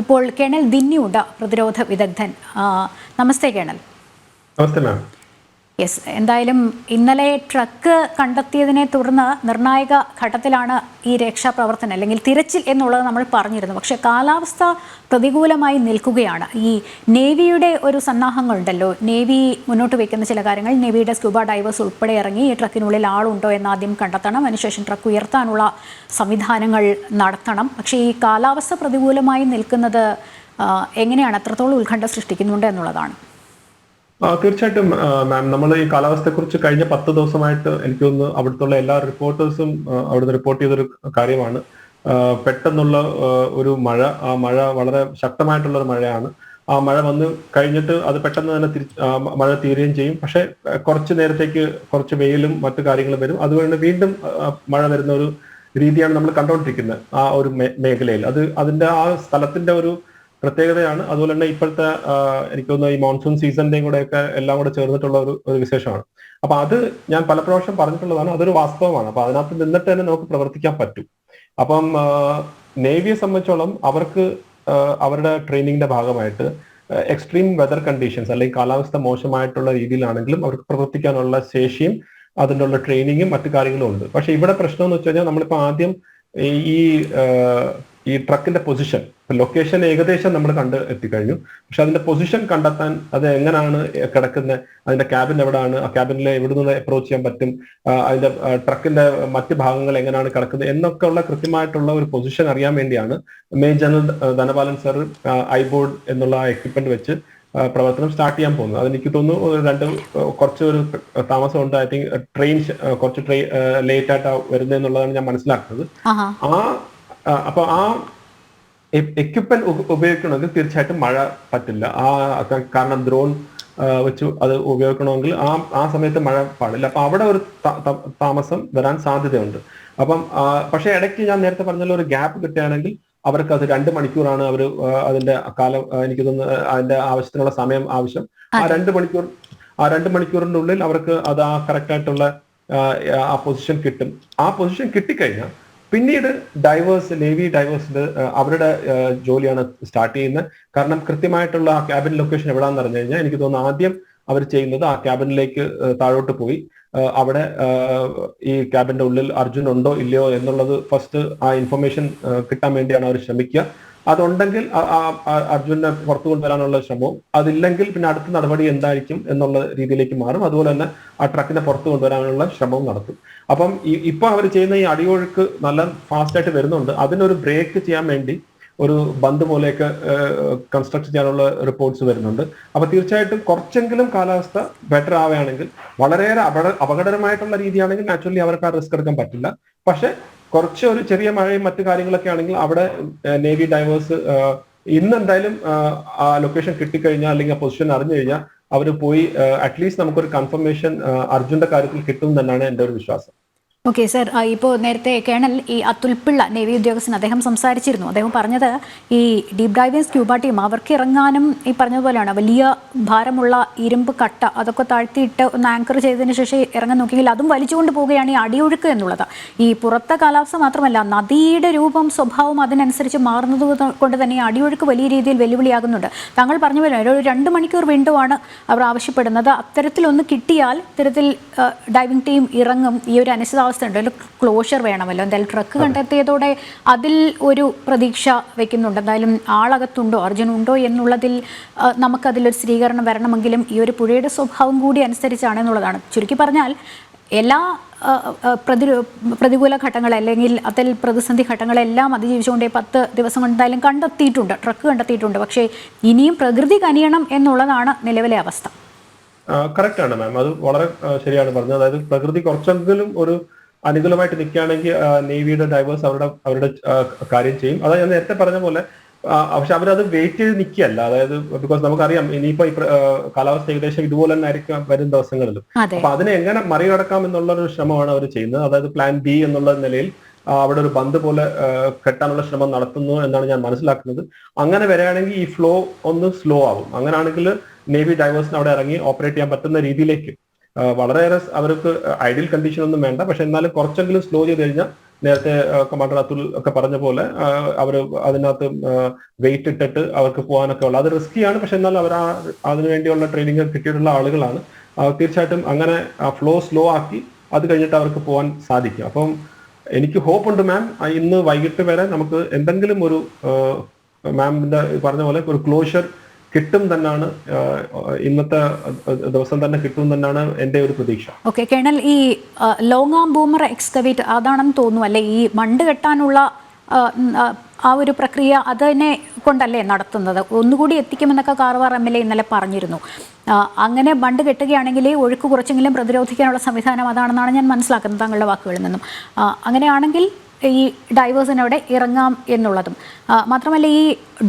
ഇപ്പോൾ കേണൽ ദിന്നിയുണ്ട് പ്രതിരോധ വിദഗ്ധൻ. നമസ്തേ കേണൽ. നമസ്തേ മാം. യെസ് എന്തായാലും ഇന്നലെ ട്രക്ക് കണ്ടെത്തിയതിനെ തുടർന്ന് നിർണായക ഘട്ടത്തിലാണ് ഈ രക്ഷാപ്രവർത്തനം അല്ലെങ്കിൽ തിരച്ചിൽ എന്നുള്ളത് നമ്മൾ പറഞ്ഞിരുന്നു. പക്ഷെ കാലാവസ്ഥ പ്രതികൂലമായി നിൽക്കുകയാണ്. ഈ നേവിയുടെ ഒരു സന്നാഹങ്ങളുണ്ടല്ലോ. നേവി മുന്നോട്ട് വയ്ക്കുന്ന ചില കാര്യങ്ങൾ. നേവിയുടെ സ്കൂബ ഡൈവേഴ്സ് ഉൾപ്പെടെ ഇറങ്ങി ഈ ട്രക്കിനുള്ളിൽ ആളുണ്ടോ എന്ന് ആദ്യം കണ്ടെത്തണം. അതിനുശേഷം ട്രക്ക് ഉയർത്താനുള്ള സംവിധാനങ്ങൾ നടത്തണം. പക്ഷേ ഈ കാലാവസ്ഥ പ്രതികൂലമായി നിൽക്കുന്നത് എങ്ങനെയാണ്? എത്രത്തോളം ഉത്കണ്ഠ സൃഷ്ടിക്കുന്നുണ്ട് എന്നുള്ളതാണ്. തീർച്ചയായിട്ടും മാം നമ്മൾ ഈ കാലാവസ്ഥയെക്കുറിച്ച് കഴിഞ്ഞ പത്ത് ദിവസമായിട്ട് എനിക്ക് ഒന്ന് അവിടുത്തെ എല്ലാ റിപ്പോർട്ടേഴ്സും അവിടുന്ന് റിപ്പോർട്ട് ചെയ്തൊരു കാര്യമാണ്. പെട്ടെന്നുള്ള ഒരു മഴ ആ മഴ വളരെ ശക്തമായിട്ടുള്ള ഒരു മഴയാണ്. ആ മഴ വന്ന് കഴിഞ്ഞിട്ട് അത് പെട്ടെന്ന് തന്നെ തിരിച്ച് മഴ തീരുകയും ചെയ്യും. പക്ഷെ കുറച്ച് നേരത്തേക്ക് കുറച്ച് വെയിലും മറ്റു കാര്യങ്ങളും വരും. അതുകൊണ്ട് വീണ്ടും മഴ വരുന്ന ഒരു രീതിയാണ് നമ്മൾ കണ്ടുകൊണ്ടിരിക്കുന്നത് ആ ഒരു മേഖലയിൽ. അത് അതിന്റെ ആ സ്ഥലത്തിന്റെ ഒരു പ്രത്യേകതയാണ്. അതുപോലെ തന്നെ ഇപ്പോഴത്തെ എനിക്ക് തോന്നുന്നു ഈ മോൺസൂൺ സീസണിന്റെയും കൂടെ ഒക്കെ എല്ലാം കൂടെ ചേർന്നിട്ടുള്ള ഒരു ഒരു വിശേഷമാണ്. അപ്പൊ അത് ഞാൻ പല പ്രാവശ്യം പറഞ്ഞിട്ടുള്ളതാണ്. അതൊരു വാസ്തവമാണ്. അപ്പൊ അതിനകത്ത് നിന്നിട്ട് തന്നെ നമുക്ക് പ്രവർത്തിക്കാൻ പറ്റും. അപ്പം നേവിയെ സംബന്ധിച്ചോളം അവർക്ക് അവരുടെ ട്രെയിനിങ്ങിന്റെ ഭാഗമായിട്ട് എക്സ്ട്രീം വെതർ കണ്ടീഷൻസ് അല്ലെങ്കിൽ കാലാവസ്ഥ മോശമായിട്ടുള്ള രീതിയിലാണെങ്കിലും അവർക്ക് പ്രവർത്തിക്കാനുള്ള ശേഷിയും അതിന്റെ ഉള്ള ട്രെയിനിങ്ങും മറ്റു കാര്യങ്ങളും ഉണ്ട്. പക്ഷെ ഇവിടെ പ്രശ്നം എന്ന് വെച്ച് കഴിഞ്ഞാൽ നമ്മളിപ്പോൾ ആദ്യം ഈ ഈ, ട്രക്കിന്റെ പൊസിഷൻ ലൊക്കേഷൻ ഏകദേശം നമ്മൾ കണ്ട് എത്തിക്കഴിഞ്ഞു. പക്ഷെ അതിന്റെ പൊസിഷൻ കണ്ടെത്താൻ അത് എങ്ങനെയാണ് കിടക്കുന്നത് അതിന്റെ ക്യാബിൻ എവിടെയാണ് ആ ക്യാബിനിൽ എവിടെ നിന്ന് അപ്രോച്ച് ചെയ്യാൻ പറ്റും അതിന്റെ ട്രക്കിന്റെ മറ്റ് ഭാഗങ്ങൾ എങ്ങനെയാണ് കിടക്കുന്നത് എന്നൊക്കെ ഉള്ള കൃത്യമായിട്ടുള്ള ഒരു പൊസിഷൻ അറിയാൻ വേണ്ടിയാണ് മെയിൻ ജനറൽ ധനപാലൻ സർ ഐബോർഡ് എന്നുള്ള എക്യുപ്മെന്റ് വെച്ച് പ്രവർത്തനം സ്റ്റാർട്ട് ചെയ്യാൻ പോകുന്നത്. അതെനിക്ക് തോന്നുന്നു രണ്ട് കുറച്ച് ഒരു താമസമുണ്ട് ഐ തിങ്ക് ട്രെയിൻ കുറച്ച് ട്രെയിൻ ലേറ്റ് ആയിട്ടാണ് വരുന്നത് എന്നുള്ളതാണ് ഞാൻ മനസ്സിലാക്കുന്നത്. ആ ആ, അപ്പൊ ആ എക്യുപ്മെന്റ് ഉപയോഗിക്കണമെങ്കിൽ തീർച്ചയായിട്ടും മഴ പറ്റില്ല. ആ കാരണം ഡ്രോൺ വെച്ച് അത് ഉപയോഗിക്കണമെങ്കിൽ ആ ആ സമയത്ത് മഴ പാടില്ല. അപ്പൊ അവിടെ ഒരു താമസം വരാൻ സാധ്യതയുണ്ട്. അപ്പം പക്ഷേ ഇടയ്ക്ക് ഞാൻ നേരത്തെ പറഞ്ഞ ഒരു ഗ്യാപ്പ് കിട്ടുകയാണെങ്കിൽ അവർക്ക് അത് രണ്ട് മണിക്കൂറാണ് അവർ അതിന്റെ കാലം എനിക്ക് തോന്നുന്നു അതിന്റെ ആവശ്യത്തിനുള്ള സമയം ആവശ്യം. ആ. രണ്ട് മണിക്കൂർ ആ രണ്ട് മണിക്കൂറിന്റെ ഉള്ളിൽ അവർക്ക് അത് ആ കറക്റ്റ് ആയിട്ടുള്ള ആ, ആ പൊസിഷൻ കിട്ടും. ആ പൊസിഷൻ കിട്ടിക്കഴിഞ്ഞാൽ പിന്നീട് ഡൈവേഴ്സ് നേവി ഡൈവേഴ്സ് അവരുടെ ജോലിയാണ് സ്റ്റാർട്ട് ചെയ്യുന്നത്. കാരണം കൃത്യമായിട്ടുള്ള ആ ക്യാബിൻ ലൊക്കേഷൻ എവിടാന്ന് പറഞ്ഞു കഴിഞ്ഞാൽ എനിക്ക് തോന്നുന്നു ആദ്യം അവർ ചെയ്യുന്നത് ആ ക്യാബിനിലേക്ക് താഴോട്ട് പോയി. അവിടെ ഈ ക്യാബിന്റെ ഉള്ളിൽ അർജുൻ ഉണ്ടോ ഇല്ലയോ എന്നുള്ളത് ഫസ്റ്റ് ആ ഇൻഫർമേഷൻ കിട്ടാൻ വേണ്ടിയാണ് അവർ ശ്രമിക്കുക. അതുണ്ടെങ്കിൽ അർജുനെ പുറത്തു കൊണ്ടുവരാനുള്ള ശ്രമവും അതില്ലെങ്കിൽ പിന്നെ അടുത്ത നടപടി എന്തായിരിക്കും എന്നുള്ള രീതിയിലേക്ക് മാറും. അതുപോലെ തന്നെ ആ ട്രക്കിനെ പുറത്തു കൊണ്ടുവരാനുള്ള ശ്രമവും നടത്തും. അപ്പം ഇപ്പൊ അവർ ചെയ്യുന്ന ഈ അടിയൊഴുക്ക് നല്ല ഫാസ്റ്റ് ആയിട്ട് വരുന്നുണ്ട്. അതിനൊരു ബ്രേക്ക് ചെയ്യാൻ വേണ്ടി ഒരു ബന്ദ് പോലെയൊക്കെ കൺസ്ട്രക്ട് ചെയ്യാനുള്ള റിപ്പോർട്ട്സ് വരുന്നുണ്ട്. അപ്പൊ തീർച്ചയായിട്ടും കുറച്ചെങ്കിലും കാലാവസ്ഥ ബെറ്റർ ആവുകയാണെങ്കിൽ വളരെയേറെ അപകട അപകടകരമായിട്ടുള്ള രീതിയാണെങ്കിൽ നാച്ചുറലി അവർക്ക് ആ റിസ്ക് എടുക്കാൻ പറ്റില്ല. പക്ഷെ കുറച്ച് ഒരു ചെറിയ മഴയും മറ്റു കാര്യങ്ങളൊക്കെ ആണെങ്കിൽ അവിടെ നേവി ഡൈവേഴ്സ് ഇന്ന് എന്തായാലും ആ ലൊക്കേഷൻ കിട്ടിക്കഴിഞ്ഞാൽ അല്ലെങ്കിൽ ആ പൊസിഷൻ അറിഞ്ഞു കഴിഞ്ഞാൽ അവർ പോയി അറ്റ്ലീസ്റ്റ് നമുക്കൊരു കൺഫർമേഷൻ അർജുന്റെ കാര്യത്തിൽ കിട്ടും എന്നാണ് എന്റെ ഒരു വിശ്വാസം. ഓക്കെ സർ ഇപ്പോൾ നേരത്തെ കേണൽ ഈ അതുൽ പിള്ള നേവി ഉദ്യോഗസ്ഥൻ അദ്ദേഹം സംസാരിച്ചിരുന്നു. അദ്ദേഹം പറഞ്ഞത് ഈ ഡീപ് ഡൈവിംഗ് സ്ക്യൂബ ടീം അവർക്ക് ഇറങ്ങാനും ഈ പറഞ്ഞതുപോലെയാണ് വലിയ ഭാരമുള്ള ഇരുമ്പ് കട്ട അതൊക്കെ താഴ്ത്തിയിട്ട് ഒന്ന് ആങ്കർ ചെയ്തതിന് ശേഷം ഇറങ്ങാൻ നോക്കിയെങ്കിൽ അതും വലിച്ചുകൊണ്ട് പോവുകയാണ് ഈ അടിയൊഴുക്ക് എന്നുള്ളത്. ഈ പുറത്തെ കാലാവസ്ഥ മാത്രമല്ല നദിയുടെ രൂപം സ്വഭാവം അതിനനുസരിച്ച് മാറുന്നത് കൊണ്ട് തന്നെ ഈ അടിയൊഴുക്ക് വലിയ രീതിയിൽ വെല്ലുവിളിയാകുന്നുണ്ട്. താങ്കൾ പറഞ്ഞു പോലെ ഒരു രണ്ട് മണിക്കൂർ വീണ്ടും ആണ് അവർ ആവശ്യപ്പെടുന്നത്. അത്തരത്തിലൊന്ന് കിട്ടിയാൽ ഇത്തരത്തിൽ ഡൈവിംഗ് ടീം ഇറങ്ങും. ഈ ഒരു അനിശ്ചിതാവസ്ഥ ഉണ്ട്? അതിൽ ക്ലോഷർ വേണമല്ലോ? എന്തായാലും ട്രക്ക് കണ്ടെത്തിയതോടെ അതിൽ ഒരു പ്രതീക്ഷ വെക്കുന്നുണ്ട്. എന്തായാലും ആളകത്തുണ്ടോ? അർജുൻ ഉണ്ടോ എന്നുള്ളതിൽ നമുക്കതിലൊരു സ്ഥിരീകരണം വരണമെങ്കിലും ഈ ഒരു പുഴയുടെ സ്വഭാവം കൂടി അനുസരിച്ചാണ് എന്നുള്ളതാണ്. ചുരുക്കി പറഞ്ഞാൽ എല്ലാ പ്രതി പ്രതികൂല ഘട്ടങ്ങൾ അല്ലെങ്കിൽ അതിൽ പ്രതിസന്ധി ഘട്ടങ്ങളെല്ലാം അതിജീവിച്ചുകൊണ്ട് പത്ത് ദിവസം കൊണ്ട് എന്തായാലും കണ്ടെത്തിയിട്ടുണ്ട്. ട്രക്ക് കണ്ടെത്തിയിട്ടുണ്ട്. പക്ഷേ ഇനിയും പ്രകൃതി കനിയണം എന്നുള്ളതാണ് നിലവിലെ അവസ്ഥ. കറക്റ്റ് ആണ് മാം അത് വളരെ ശരിയാണ് പറഞ്ഞത്. അതായത് പ്രകൃതി കുറച്ചെങ്കിലും ഒരു അനുകൂലമായിട്ട് നിൽക്കുകയാണെങ്കിൽ നേവിയുടെ ഡൈവേഴ്സ് അവരുടെ അവരുടെ കാര്യം ചെയ്യും. അതായത് ഞാൻ നേരത്തെ പറഞ്ഞ പോലെ പക്ഷെ അവരത് വെയിറ്റ് ചെയ്ത് നിൽക്കുകയല്ല. അതായത് ബിക്കോസ് നമുക്കറിയാം ഇനിയിപ്പോ കാലാവസ്ഥ ഏകദേശം ഇതുപോലെ തന്നെ ആയിരിക്കും വരും ദിവസങ്ങളിലും. അപ്പൊ അതിനെ എങ്ങനെ മറികടക്കാം എന്നുള്ള ഒരു ശ്രമമാണ് അവർ ചെയ്യുന്നത്. അതായത് പ്ലാൻ ബി എന്നുള്ള നിലയിൽ അവിടെ ഒരു ബന്ദ് പോലെ കെട്ടാനുള്ള ശ്രമം നടത്തുന്നു എന്നാണ് ഞാൻ മനസ്സിലാക്കുന്നത്. അങ്ങനെ വരികയാണെങ്കിൽ ഈ ഫ്ലോ ഒന്ന് സ്ലോ ആവും. അങ്ങനെയാണെങ്കിൽ നേവി ഡൈവേഴ്സിന് അവിടെ ഇറങ്ങി ഓപ്പറേറ്റ് ചെയ്യാൻ പറ്റുന്ന രീതിയിലേക്ക് വളരെയേറെ അവർക്ക് ഐഡിയൽ കണ്ടീഷൻ ഒന്നും വേണ്ട. പക്ഷെ എന്നാലും കുറച്ചെങ്കിലും സ്ലോ ചെയ്ത് കഴിഞ്ഞാൽ നേരത്തെ കമാൻഡർ അതുൽ ഒക്കെ പറഞ്ഞ പോലെ അവർ അതിനകത്ത് വെയിറ്റ് ഇട്ടിട്ട് അവർക്ക് പോകാനൊക്കെ ഉള്ളത് അത് റിസ്കിയാണ് പക്ഷെ എന്നാൽ അവർ ആ അതിനുവേണ്ടിയുള്ള ട്രെയിനിങ് കിട്ടിയിട്ടുള്ള ആളുകളാണ്. തീർച്ചയായിട്ടും അങ്ങനെ ഫ്ലോ സ്ലോ ആക്കി അത് കഴിഞ്ഞിട്ട് അവർക്ക് പോകാൻ സാധിക്കും. അപ്പം എനിക്ക് ഹോപ്പ് ഉണ്ട് മാം ഇന്ന് വൈകിട്ട് വരെ നമുക്ക് എന്തെങ്കിലും ഒരു മാമിന്റെ പറഞ്ഞ പോലെ ഒരു ക്ലോഷർ കിട്ടും തന്നെയാണ് ഇന്നത്തെ ദിവസം തന്നെ കിട്ടും തന്നെയാണ് എന്റെ ഒരു പ്രതീക്ഷ. ഓക്കെ കേണൽ ഈ ലോങ് ആം ബൂമർ എക്സ്കവേറ്റ് അതാണെന്ന് തോന്നുന്നു അല്ലെ? ഈ മണ്ട് കെട്ടാനുള്ള ആ, ഒരു പ്രക്രിയ അതിനെ കൊണ്ടല്ലേ നടത്തുന്നത്? ഒന്നുകൂടി എത്തിക്കുമെന്നൊക്കെ കാർവാർ എം എൽ എ ഇന്നലെ പറഞ്ഞിരുന്നു. അങ്ങനെ ബണ്ട് കെട്ടുകയാണെങ്കിൽ ഒഴുക്ക് കുറച്ചെങ്കിലും പ്രതിരോധിക്കാനുള്ള സംവിധാനം അതാണെന്നാണ് ഞാൻ മനസ്സിലാക്കുന്നത് താങ്കളുടെ വാക്കുകളിൽ നിന്നും. അങ്ങനെയാണെങ്കിൽ ഈ ഡൈവേഴ്സിനവിടെ ഇറങ്ങാം എന്നുള്ളതും. മാത്രമല്ല ഈ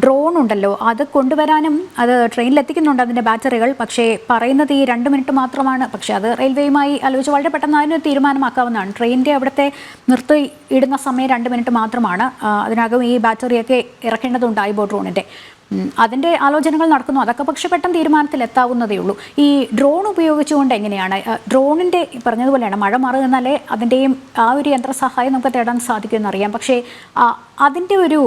ഡ്രോൺ ഉണ്ടല്ലോ അത് കൊണ്ടുവരാനും അത് ട്രെയിനിൽ എത്തിക്കുന്നുണ്ട് അതിന്റെ ബാറ്ററികൾ. പക്ഷേ പറയുന്നത് ഈ രണ്ട് മിനിറ്റ് മാത്രമാണ്. പക്ഷേ അത് റെയിൽവേയുമായി ആലോചിച്ച് വളരെ പെട്ടെന്ന് അതിന് തീരുമാനമാക്കാവുന്നതാണ്. ട്രെയിനിന്റെ അവിടുത്തെ നിർത്തി ഇടുന്ന സമയം രണ്ട് മിനിറ്റ് മാത്രമാണ്. അതിനകം ഈ ബാറ്ററിയൊക്കെ ഇറക്കേണ്ടതുണ്ട് ഐബോ ഡ്രോണിന്റെ. അതിന്റെ ആലോചനകൾ നടക്കുന്നു. അതൊക്കെ പക്ഷെ പെട്ടെന്ന് തീരുമാനത്തിൽ എത്താവുന്നതേ ഉള്ളൂ. ഈ ഡ്രോൺ ഉപയോഗിച്ചുകൊണ്ട് എങ്ങനെയാണ് ഡ്രോണിന്റെ പറഞ്ഞതുപോലെയാണ് മഴ മാറുക എന്നാലേ അതിന്റെയും ആ ഒരു യന്ത്രസഹായം നമുക്ക് തേടാൻ സാധിക്കുമെന്ന് അറിയാം. പക്ഷേ അതിന്റെ ഒരു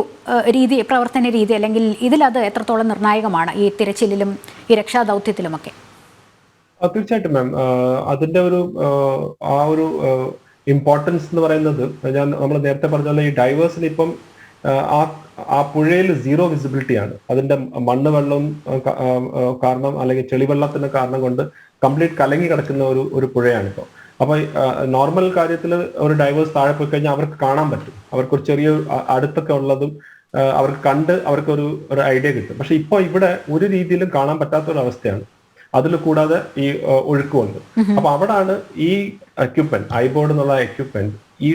രീതി പ്രവർത്തന രീതി അല്ലെങ്കിൽ ഇതിലത് എത്രത്തോളം നിർണായകമാണ് ഈ തിരച്ചിലും ഈ രക്ഷാദൗത്യത്തിലുമൊക്കെ? ദൗത്യത്തിലുമൊക്കെ തീർച്ചയായിട്ടും മാം അതിന്റെ ഒരു ആ, ഒരു ഇമ്പോർട്ടൻസ് എന്ന് പറയുന്നത് ഞാൻ നമ്മൾ നേരത്തെ പറഞ്ഞ ഈ ഡൈവേഴ്സിന് ഇപ്പം ആ, ആ പുഴയിൽ സീറോ വിസിബിലിറ്റി ആണ്. അതിന്റെ മണ്ണ് വെള്ളം കാരണം അല്ലെങ്കിൽ ചെളിവെള്ളത്തിന്റെ കാരണം കൊണ്ട് കംപ്ലീറ്റ് കലങ്ങി കിടക്കുന്ന ഒരു ഒരു പുഴയാണ് ഇപ്പോൾ അപ്പൊ നോർമൽ കാര്യത്തിൽ ഒരു ഡൈവേഴ്സ് താഴെ പോയി കഴിഞ്ഞാൽ അവർക്ക് കാണാൻ പറ്റും. അവർക്ക് ഒരു ചെറിയ അടുത്തൊക്കെ ഉള്ളതും അവർക്ക് കണ്ട് അവർക്ക് ഒരു ഒരു ഐഡിയ കിട്ടും. പക്ഷെ ഇപ്പോൾ ഇവിടെ ഒരു രീതിയിലും കാണാൻ പറ്റാത്ത ഒരു അവസ്ഥയാണ് അതിൽ കൂടാതെ ഈ ഒഴുക്കുമുണ്ട് അപ്പൊ അവിടാണ് ഈ എക്യുപ്മെന്റ് ഐബോർഡ് എന്നുള്ള എക്യുപ്മെന്റ് ഈ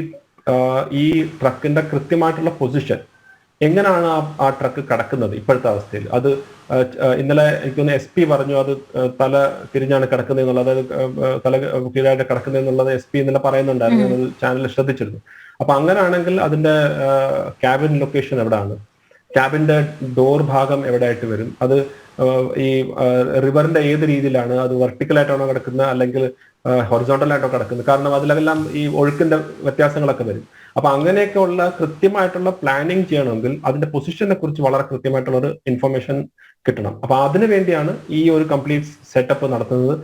ഈ ട്രക്കിന്റെ കൃത്യമായിട്ടുള്ള പൊസിഷൻ എങ്ങനെയാണ് ആ ആ ട്രക്ക് കിടക്കുന്നത് ഇപ്പോഴത്തെ അവസ്ഥയിൽ? അത് ഇന്നലെ എനിക്കൊന്ന് എസ് പി പറഞ്ഞു അത് തല തിരിഞ്ഞാണ് കിടക്കുന്നത് എന്നുള്ളത് തല കീഴായിട്ട് കിടക്കുന്നത് എന്നുള്ളത് എസ് പി ഇന്നലെ പറയുന്നുണ്ടായിരുന്നു ഞാനത് ചാനലിൽ ശ്രദ്ധിച്ചിരുന്നു. അപ്പൊ അങ്ങനെയാണെങ്കിൽ അതിന്റെ ക്യാബിൻ ലൊക്കേഷൻ എവിടെയാണ്? ക്യാബിന്റെ ഡോർ ഭാഗം എവിടെയായിട്ട് വരും? അത് ഈ റിവറിന്റെ ഏത് രീതിയിലാണ് അത് വെർട്ടിക്കൽ ആയിട്ടാണോ കിടക്കുന്നത് അല്ലെങ്കിൽ ഹൊറിസോണ്ടൽ ആയിട്ടോ കിടക്കുന്നത് കാരണം അതിലെല്ലാം ഈ ഒഴുക്കിന്റെ വ്യത്യാസങ്ങളൊക്കെ വരും. അപ്പൊ അങ്ങനെയൊക്കെ ഉള്ള കൃത്യമായിട്ടുള്ള പ്ലാനിങ് ചെയ്യണമെങ്കിൽ അതിന്റെ പൊസിഷനെ കുറിച്ച് വളരെ കൃത്യമായിട്ടുള്ള ഒരു ഇൻഫർമേഷൻ കിട്ടണം. അപ്പൊ അതിനു വേണ്ടിയാണ് ഈ ഒരു കംപ്ലീറ്റ് സെറ്റപ്പ് നടത്തുന്നത്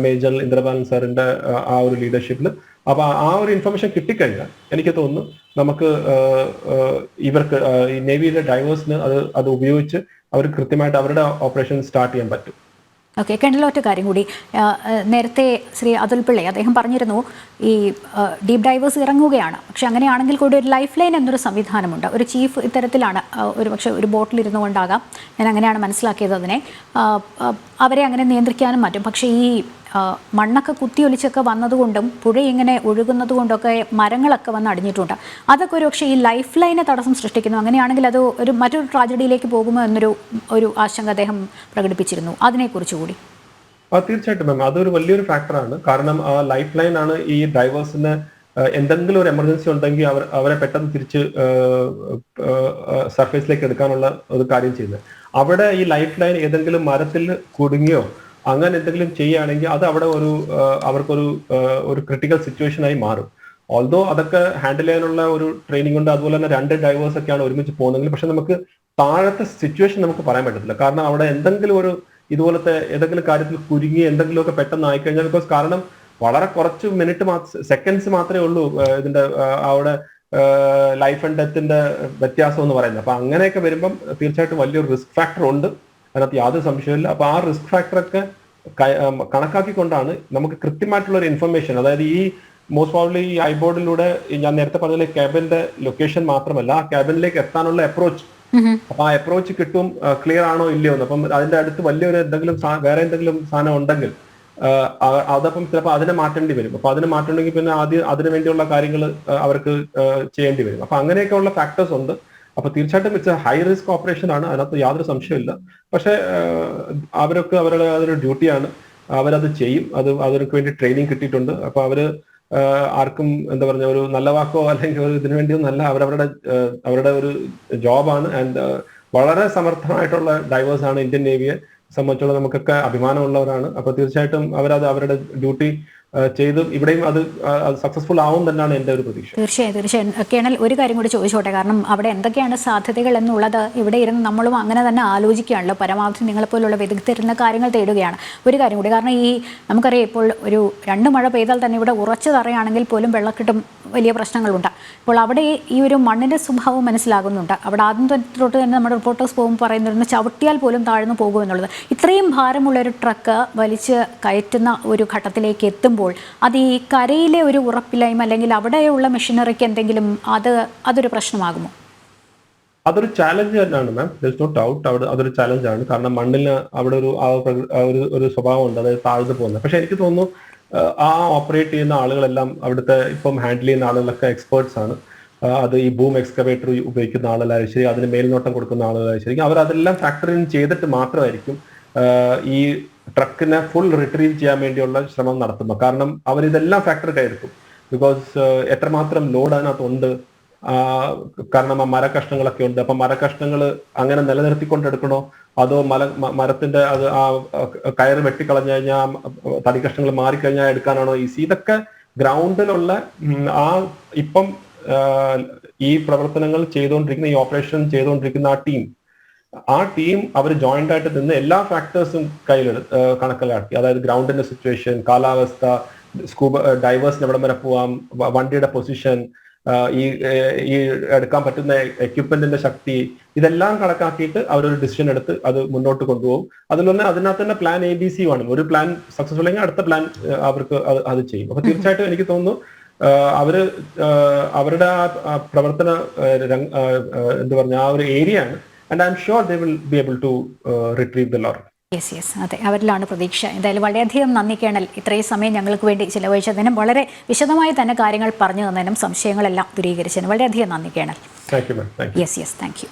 മേജർ ഇന്ദ്രബാലൻ സാറിന്റെ ആ, ഒരു ലീഡർഷിപ്പിൽ അപ്പൊ ആ ഒരു ഇൻഫർമേഷൻ കിട്ടിക്കഴിഞ്ഞാൽ എനിക്ക് തോന്നുന്നു നമുക്ക് ഇവർക്ക് ഈ നേവിയിലെ ഡൈവേഴ്സിന് അത് അത് ഉപയോഗിച്ച് അവർ കൃത്യമായിട്ട് അവരുടെ ഓപ്പറേഷൻ സ്റ്റാർട്ട് ചെയ്യാൻ പറ്റും. ഓക്കെ കണ്ടില്ല കാര്യം കൂടി. നേരത്തെ ശ്രീ അതുൽ പിള്ളെ അദ്ദേഹം പറഞ്ഞിരുന്നു ഈ ഡീപ് ഡൈവേഴ്സ് ഇറങ്ങുകയാണ്. പക്ഷെ അങ്ങനെയാണെങ്കിൽ കൂടി ഒരു ലൈഫ് ലൈൻ എന്നൊരു സംവിധാനമുണ്ട്. ഒരു ചീഫ് ഇത്തരത്തിലാണ് ഒരു പക്ഷേ ഒരു ബോട്ടിലിരുന്നു കൊണ്ടാകാം ഞാൻ അങ്ങനെയാണ് മനസ്സിലാക്കിയത് അതിനെ. അവരെ അങ്ങനെ നിയന്ത്രിക്കാനും മറ്റും. പക്ഷേ ഈ മണ്ണൊക്കെ കുത്തിയൊലിച്ചൊക്കെ വന്നതുകൊണ്ടും പുഴ ഇങ്ങനെ ഒഴുകുന്നത് കൊണ്ടൊക്കെ മരങ്ങളൊക്കെ വന്ന് അടിഞ്ഞിട്ടുണ്ട്. അതൊക്കെ ഒരു പക്ഷേ ഈ ലൈഫ് ലൈനെ തടസ്സം സൃഷ്ടിക്കുന്നു. അങ്ങനെയാണെങ്കിൽ അത് ഒരു മറ്റൊരു ട്രാജഡിയിലേക്ക് പോകുമോ എന്നൊരു ഒരു ആശങ്ക അദ്ദേഹം പ്രകടിപ്പിച്ചിരുന്നു. അതിനെക്കുറിച്ച് കൂടി. തീർച്ചയായിട്ടും മാം. അതൊരു വലിയൊരു ഫാക്ടറാണ് കാരണം ആ ലൈഫ് ലൈൻ ആണ് ഈ ഡ്രൈവേഴ്സിന് എന്തെങ്കിലും ഒരു എമർജൻസി ഉണ്ടെങ്കിൽ അവർ അവരെ പെട്ടെന്ന് തിരിച്ച് സർഫേസിലേക്ക് എടുക്കാനുള്ള ഒരു കാര്യം ചെയ്യുന്നത്. അവിടെ ഈ ലൈഫ് ലൈൻ ഏതെങ്കിലും മരത്തിൽ കുടുങ്ങിയോ അങ്ങനെ എന്തെങ്കിലും ചെയ്യുകയാണെങ്കിൽ അത് അവിടെ ഒരു അവർക്കൊരു ഒരു ക്രിട്ടിക്കൽ സിറ്റുവേഷനായി മാറും. ഓൾദോ അതൊക്കെ ഹാൻഡിൽ ചെയ്യാനുള്ള ഒരു ട്രെയിനിങ് ഉണ്ട് അതുപോലെ തന്നെ രണ്ട് ഡൈവേഴ്സ് ഒക്കെയാണ് ഒരുമിച്ച് പോകുന്നതെങ്കിൽ പക്ഷെ നമുക്ക് താഴത്തെ സിറ്റുവേഷൻ നമുക്ക് പറയാൻ പറ്റത്തില്ല. കാരണം അവിടെ എന്തെങ്കിലും ഒരു ഇതുപോലത്തെ ഏതെങ്കിലും കാര്യത്തിൽ കുരുങ്ങി എന്തെങ്കിലുമൊക്കെ പെട്ടെന്ന് ആയിക്കഴിഞ്ഞാൽ ബിക്കോസ് കാരണം വളരെ കുറച്ച് മിനിറ്റ് സെക്കൻഡ്സ് മാത്രമേ ഉള്ളൂ ഇതിന്റെ അവിടെ ലൈഫ് ആൻഡ് ഡെത്തിന്റെ വ്യത്യാസം എന്ന് പറയുന്നത്. അപ്പൊ അങ്ങനെയൊക്കെ വരുമ്പം തീർച്ചയായിട്ടും വലിയൊരു റിസ്ക് ഫാക്ടർ ഉണ്ട്. അതിനകത്ത് യാതൊരു സംശയമില്ല അപ്പൊ ആ റിസ്ക് ഫാക്ടറൊക്കെ കണക്കാക്കിക്കൊണ്ടാണ് നമുക്ക് കൃത്യമായിട്ടുള്ള ഒരു ഇൻഫർമേഷൻ അതായത് ഈ മോസ്റ്റ് പ്രോബ്ലി ഈ ഐബോർഡിലൂടെ ഞാൻ നേരത്തെ പറഞ്ഞ ക്യാബിന്റെ ലൊക്കേഷൻ മാത്രമല്ല ആ ക്യാബിനിലേക്ക് എത്താനുള്ള അപ്രോച്ച് അപ്പൊ ആ അപ്രോച്ച് കിട്ടും ക്ലിയർ ആണോ ഇല്ലയോ എന്ന്. അപ്പം അതിന്റെ അടുത്ത് വലിയൊരു എന്തെങ്കിലും വേറെ എന്തെങ്കിലും സാധനം ഉണ്ടെങ്കിൽ അതപ്പം ചിലപ്പോൾ അതിനെ മാറ്റേണ്ടി വരും. അപ്പൊ അതിനെ മാറ്റണമെങ്കിൽ പിന്നെ ആദ്യം അതിനു വേണ്ടിയുള്ള കാര്യങ്ങൾ അവർക്ക് ചെയ്യേണ്ടി വരും. അപ്പൊ അങ്ങനെയൊക്കെ ഉള്ള ഫാക്ടേഴ്സ് ഉണ്ട്. അപ്പൊ തീർച്ചയായിട്ടും ഇറ്റ്സ് ഹൈ റിസ്ക് ഓപ്പറേഷൻ ആണ്. അതിനകത്ത് യാതൊരു സംശയമില്ല പക്ഷെ അവരൊക്കെ അവരുടെ അതൊരു ഡ്യൂട്ടിയാണ് അവരത് ചെയ്യും. അത് അവർക്ക് വേണ്ടി ട്രെയിനിങ് കിട്ടിയിട്ടുണ്ട്. അപ്പൊ അവർ ആർക്കും എന്താ പറഞ്ഞ ഒരു നല്ല വാക്കോ അല്ലെങ്കിൽ ഒരു ഇതിനു വേണ്ടിയൊന്നും അല്ല അവരവരുടെ അവരുടെ ഒരു ജോബാണ് ആൻഡ് വളരെ സമർത്ഥമായിട്ടുള്ള ഡൈവേഴ്സ് ആണ് ഇന്ത്യൻ നേവിയെ സംബന്ധിച്ചുള്ള നമുക്കൊക്കെ അഭിമാനമുള്ളവരാണ്. അപ്പൊ തീർച്ചയായിട്ടും അവരത് അവരുടെ ഡ്യൂട്ടി ചെയ്ത് ഇവിടെയും അത് സക്സസ്ഫുൾ ആവും തന്നെയാണ് എന്റെ ഒരു പ്രതീക്ഷ. തീർച്ചയായും തീർച്ചയായും. കേണൽ ഒരു കാര്യം കൂടി ചോദിച്ചോട്ടെ? കാരണം അവിടെ എന്തൊക്കെയാണ് സാധ്യതകൾ എന്നുള്ളത് ഇവിടെ ഇരുന്ന് നമ്മളും അങ്ങനെ തന്നെ ആലോചിക്കുകയാണല്ലോ. പരമാവധി നിങ്ങളെ നിങ്ങളെപ്പോലുള്ള വിദഗ്ധരുന്ന കാര്യങ്ങൾ തേടുകയാണ്. ഒരു കാര്യം കൂടി കാരണം ഈ നമുക്കറിയാം ഇപ്പോൾ ഒരു രണ്ട് മഴ പെയ്താൽ തന്നെ ഇവിടെ ഉറച്ചു തറയാണെങ്കിൽ പോലും വെള്ളക്കെട്ടും വലിയ പ്രശ്നങ്ങളുണ്ട്. അപ്പോൾ അവിടെ ഈ ഒരു മണ്ണിന്റെ സ്വഭാവം മനസ്സിലാകുന്നുണ്ട്. അവിടെ ആദ്യം തൊട്ട് തന്നെ നമ്മുടെ റിപ്പോർട്ടേഴ്സ് പോകുമ്പോൾ പറയുന്നുണ്ട് ചവിട്ടിയാൽ പോലും താഴ്ന്നു പോകുമെന്നുള്ളത്. ഇത്രയും ഭാരമുള്ള ഒരു ട്രക്ക് വലിച്ച് കയറ്റുന്ന ഒരു ഘട്ടത്തിലേക്ക് എത്തുമ്പോൾ അത് ഈ കരയിലെ ഒരു ഉറപ്പില്ലായ്മ അല്ലെങ്കിൽ അവിടെയുള്ള മെഷീനറിക്ക് എന്തെങ്കിലും അത് അതൊരു പ്രശ്നമാകുമോ? അതൊരു ചാലഞ്ച് തന്നെയാണ് മാം ദസ് നോ ഡൗട്ട് അവിടെ അതൊരു ചാലഞ്ച് ആണ്. കാരണം മണ്ണിന് അവിടെ ഒരു ഒരു ഒരു സ്വഭാവമുണ്ട് അതായത് താഴ്ന്നു പോകുന്നത്. പക്ഷെ എനിക്ക് തോന്നുന്നു ആ, ഓപ്പറേറ്റ് ചെയ്യുന്ന ആളുകളെല്ലാം അവിടുത്തെ ഇപ്പം ഹാൻഡിൽ ചെയ്യുന്ന ആളുകളൊക്കെ എക്സ്പേർട്സ് ആണ്. അത് ഈ ബൂം എക്സ്കവേറ്റർ ഉപയോഗിക്കുന്ന ആളുകളായാലും ശരി അതിന് മേൽനോട്ടം കൊടുക്കുന്ന ആളുകളായാലും ശരി അവരതെല്ലാം ഫാക്ടറി ഇൻ ചെയ്തിട്ട് മാത്രമായിരിക്കും ഈ ട്രക്കിനെ ഫുൾ റിട്രീവ് ചെയ്യാൻ വേണ്ടിയുള്ള ശ്രമം നടത്തുമ്പോൾ കാരണം അവരിതെല്ലാം ഫാക്ടർ കയറും ബിക്കോസ് എത്രമാത്രം ലോഡ് അതിനകത്തുണ്ട്. കാരണം ആ മരക്കഷ്ണങ്ങളൊക്കെ ഉണ്ട്. അപ്പൊ മരക്കഷ്ണങ്ങൾ അങ്ങനെ നിലനിർത്തിക്കൊണ്ടെടുക്കണോ? അതോ മല മരത്തിന്റെ അത് ആ കയറ് വെട്ടിക്കളഞ്ഞു കഴിഞ്ഞാൽ തടി കഷ്ണങ്ങൾ മാറിക്കഴിഞ്ഞാൽ എടുക്കാനാണോ ഈസി ഇതൊക്കെ ഗ്രൗണ്ടിലുള്ള ആ ഇപ്പം ഈ പ്രവർത്തനങ്ങൾ ചെയ്തുകൊണ്ടിരിക്കുന്ന ഈ ഓപ്പറേഷൻ ചെയ്തുകൊണ്ടിരിക്കുന്ന ആ ടീം ആ ടീം അവർ ജോയിന്റ് ആയിട്ട് നിന്ന് എല്ലാ ഫാക്ടേഴ്സും കയ്യിലെടു കണക്കിലാക്കി. അതായത് ഗ്രൗണ്ടിന്റെ സിറ്റുവേഷൻ കാലാവസ്ഥ സ്കൂബ ഡൈവേഴ്സിന് എവിടം വരെ പോവാം വണ്ടിയുടെ പൊസിഷൻ ഈ ഈ എടുക്കാൻ പറ്റുന്ന എക്യുപ്മെന്റിന്റെ ശക്തി ഇതെല്ലാം കണക്കാക്കിയിട്ട് അവരൊരു ഡിസിഷൻ എടുത്ത് അത് മുന്നോട്ട് കൊണ്ടുപോകും. അതിൽ തന്നെ അതിനകത്ത് തന്നെ പ്ലാൻ എ ബി സി ആണ് ഒരു പ്ലാൻ സക്സസ്ഫുൾ ആണെങ്കിൽ അടുത്ത പ്ലാൻ അവർക്ക് അത് ചെയ്യും. അപ്പൊ തീർച്ചയായിട്ടും എനിക്ക് തോന്നുന്നു അവർ അവരുടെ ആ പ്രവർത്തന എന്ത് പറഞ്ഞ ആ ഒരു ഏരിയ ആണ് and I'm sure they will be able to retrieve the lorry yes yes അതെ അവരിലാണ് പ്രതീക്ഷ. എന്തായാലും വളരെയധികം നന്ദി കേണൽ. ഇത്രയും സമയം ഞങ്ങൾക്ക് വേണ്ടി ചിലവഴിച്ചതിനും വളരെ വിശദമായി തന്നെ കാര്യങ്ങൾ പറഞ്ഞു തന്നതിനും സംശയങ്ങളെല്ലാം ദൂരീകരിച്ചതിനും വളരെയധികം നന്ദി colonel. Yes yes thank you